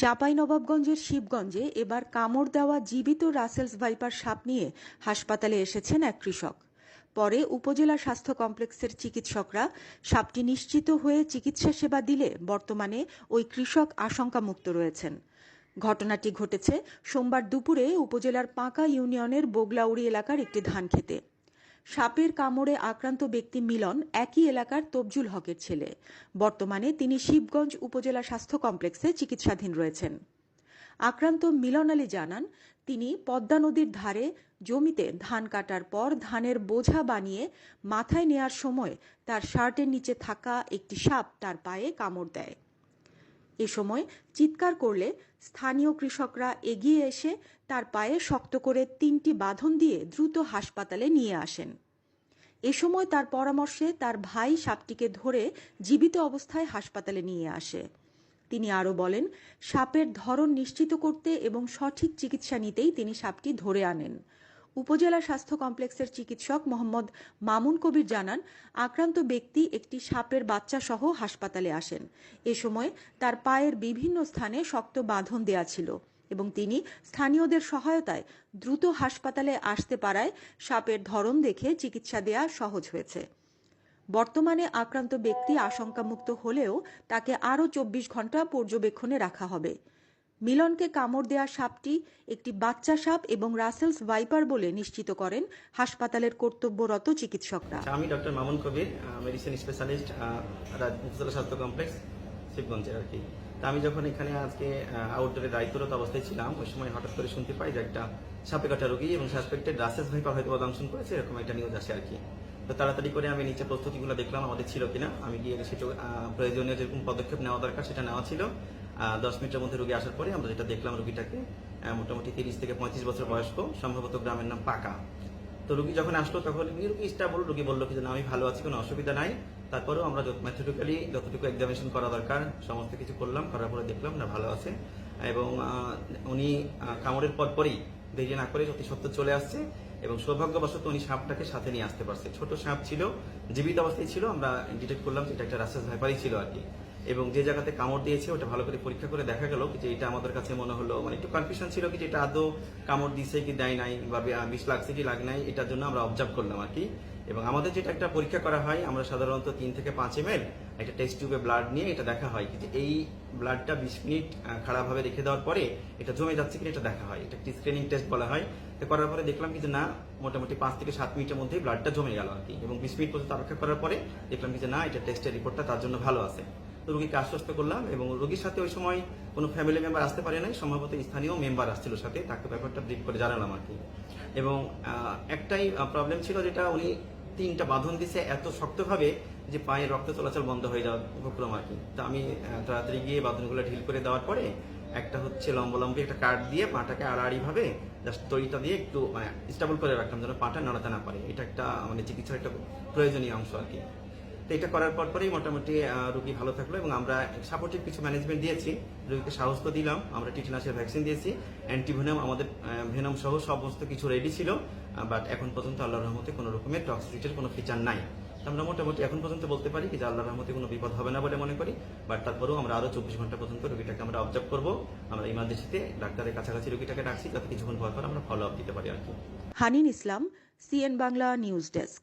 চাঁপাইনবাবগঞ্জের শিবগঞ্জে এবার কামড় দেওয়া জীবিত রাসেলস ভাইপার সাপ নিয়ে হাসপাতালে এসেছেন এক কৃষক। পরে উপজেলা স্বাস্থ্য কমপ্লেক্সের চিকিৎসকরা সাপটি নিশ্চিত হয়ে চিকিৎসা সেবা দিলে বর্তমানে ওই কৃষক আশঙ্কামুক্ত রয়েছেন। ঘটনাটি ঘটেছে সোমবার দুপুরে উপজেলার পাঁকা ইউনিয়নের বোগলাউড়ি এলাকার একটি ধান খেতে সাপের কামড়ে আক্রান্ত ব্যক্তি মিলন একই এলাকার তবজুল হকের ছেলে। বর্তমানে তিনি শিবগঞ্জ উপজেলা স্বাস্থ্য কমপ্লেক্সে চিকিৎসাধীন রয়েছেন। আক্রান্ত মিলন আলী জানান, তিনি পদ্মা নদীর ধারে জমিতে ধান কাটার পর ধানের বোঝা বানিয়ে মাথায় নেয়ার সময় তার শার্টের নিচে থাকা একটি সাপ তার পায়ে কামড় দেয়। এ সময় চিৎকার করলে স্থানীয় কৃষকরা এগিয়ে এসে তার পায়ে শক্ত করে তিনটি বাঁধন দিয়ে দ্রুত হাসপাতালে নিয়ে আসেন। এ সময় তার পরামর্শে তার ভাই সাপটিকে ধরে জীবিত অবস্থায় হাসপাতালে নিয়ে আসে। তিনি আরও বলেন, সাপের ধরন নিশ্চিত করতে এবং সঠিক চিকিৎসা নিতেই তিনি সাপটি ধরে আনেন। উপজেলা স্বাস্থ্য কমপ্লেক্সের চিকিৎসক মোহাম্মদ মামুন কবির জানান, আক্রান্ত ব্যক্তি একটি সাপের বাচ্চা সহ হাসপাতালে আসেন। এ সময় তার পায়ের বিভিন্ন স্থানে শক্ত বাঁধন দেয়া ছিল এবং তিনি স্থানীয়দের সহায়তায় দ্রুত হাসপাতালে আসতে পারায় সাপের ধরন দেখে চিকিৎসা দেয়া সহজ হয়েছে। বর্তমানে আক্রান্ত ব্যক্তি আশঙ্কামুক্ত হলেও তাকে আরও চব্বিশ ঘণ্টা পর্যবেক্ষণে রাখা হবে। মিলনকে কামড় দেওয়া সাপটি একটি বাচ্চা সাপ এবং রাসেলস ভাইপার বলে নিশ্চিত করেন হাসপাতালের কর্তব্যরত চিকিৎসকরা। আচ্ছা, আমি doctor Mamun Kabir medicine specialist উপজেলা স্বাস্থ্য কমপ্লেক্স শিবগঞ্জের আর কি। তা আমি যখন এখানে আজকে আউটডোরে দায়িত্বরত অবস্থায় ছিলাম ওই সময় হঠাৎ করে শুনতে পাই যে একটা সাপে কাটা রোগী এবং সাসপেক্টেড রাসেস ভাইপার হয়তো দংশন করেছে এরকম একটা নিউজ আসে আর কি। তো তাড়াতাড়ি করে আমি নিচে প্রস্তুতিগুলো দেখলাম আমাদের ছিল কিনা। আমি গিয়ে সেটা প্রয়োজনীয় যেরকম পদক্ষেপ নেওয়া দরকার সেটা নেওয়া ছিল। দশ মিনিটের মধ্যে রুগী আসার পরে আমরা যেটা দেখলাম রুগীটাকে মোটামুটি তিরিশ থেকে পঁয়ত্রিশ বছর বয়স্ক, সম্ভবত গ্রামের নাম পাকা। তো রুগী যখন আসলো তখন রুগী স্টাবল রুগী বলল কি আমি ভালো আছি, কোনো অসুবিধা নাই। তারপরেও আমরা ম্যাথেটিক্যালি যতটুকু এক্সামিনেশন করা দরকার, সমস্ত কিছু করলাম, করার পরে দেখলাম, না, ভালো আছে। এবং উনি কামড়ের পর পরই দেরি না করে অতি সত্য চলে আসছে। এবং সৌভাগ্যবশত উনি সাপটাকে সাথে নিয়ে আসতে পারছে। ছোট সাপ ছিল, জীবিত অবস্থায় ছিল, আমরা ডিটেক্ট করলাম যে এটা একটা রাসেস ভাইপারই ছিল আর কি। এবং যে জায়গাতে কামড় দিয়েছে, ওটা ভালো করে পরীক্ষা করে দেখা গেল যে এটা আমাদের কাছে মনে হলো মানে একটু কনফিউশন ছিল কি এটা আদৌ কামড় দিছে কি দেয় নাই বা বিষ লাগছে কি লাগে নাই, এটার জন্য আমরা অবজার্ভ করলাম আর কি। এবং আমাদের যেটা একটা পরীক্ষা করা হয়, আমরা সাধারণত তিন থেকে পাঁচ এম এল একটা টেস্ট টিউবে ব্লাড নিয়ে এটা দেখা হয় যে এই ব্লাডটা বিশ মিনিট খারাপভাবে রেখে দেওয়ার পরে এটা জমে যাচ্ছে কিনা এটা দেখা হয়, এটা একটি স্ক্রিনিং টেস্ট বলা হয়। তো করার পরে দেখলাম কি যে না, মোটামুটি পাঁচ থেকে সাত মিনিটের মধ্যে ব্লাডটা জমে গেল আর কি। এবং বিশ মিনিট পর্যন্ত অপেক্ষা করার পরে দেখলাম কি যে না, এটা টেস্টের রিপোর্টটা তার জন্য ভালো আছে। রোগীকে আশ্বস্ত করলাম এবং রোগীর সাথে ওই সময় কোনো ফ্যামিলি মেম্বার আসতে পারে নাই, সম্ভবত স্থানীয় মেম্বার আসছিল সাথে, তাকে ব্যাপারটা ব্রিফ করে জানালাম আর কি। এবং একটাই প্রবলেম ছিল যেটা উনি তিনটা বাঁধন দিছে এত শক্তভাবে যে পায়ে রক্ত চলাচল বন্ধ হয়ে যাওয়ার উপক্রম আর কি। তো আমি তাড়াতাড়ি গিয়ে বাঁধনগুলো ঢিল করে দেওয়ার পরে একটা হচ্ছে লম্বলম্বি একটা কাঠ দিয়ে পাটাকে আড়াআড়ি ভাবে জাস্ট তরিটা দিয়ে একটু মানে স্টেবল করে রাখলাম যেন পাটা নড়াতে না পারে। এটা একটা মানে চিকিৎসার একটা প্রয়োজনীয় অংশ আর কি। তো এটা করার পর পরেই মোটামুটি রুগী ভালো থাকল এবং আমরা সাপোর্টিভ কিছু ম্যানেজমেন্ট দিয়েছি। রুগীকে সাহস তো দিলাম, আমরা টিটেনাসের ভ্যাকসিন দিয়েছি অ্যান্টিভেনম আমাদের ভেনম সহ সমস্ত কিছু রেডি ছিল বাট এখন পর্যন্ত আল্লাহর রহমতে কোনো রকমের টক্সিসিটির কোনো ফিচার নাই। আমরা মোটামুটি এখন পর্যন্ত বলতে পারি যে আল্লাহর রহমতে কোনো বিপদ হবে না বলে মনে করি বাট তারপরেও আমরা আরও চব্বিশ ঘণ্টা পর্যন্ত রোগীটাকে আমরা অবজার্ভ করব। আমরা ইমার্জেন্সিতে ডাক্তারের কাছাকাছি রোগীটাকে ডাকছি, যাতে কিছুক্ষণ পর পর আমরা ফলো আপ দিতে পারি আর কি। Hanin Islam C N Bangla news desk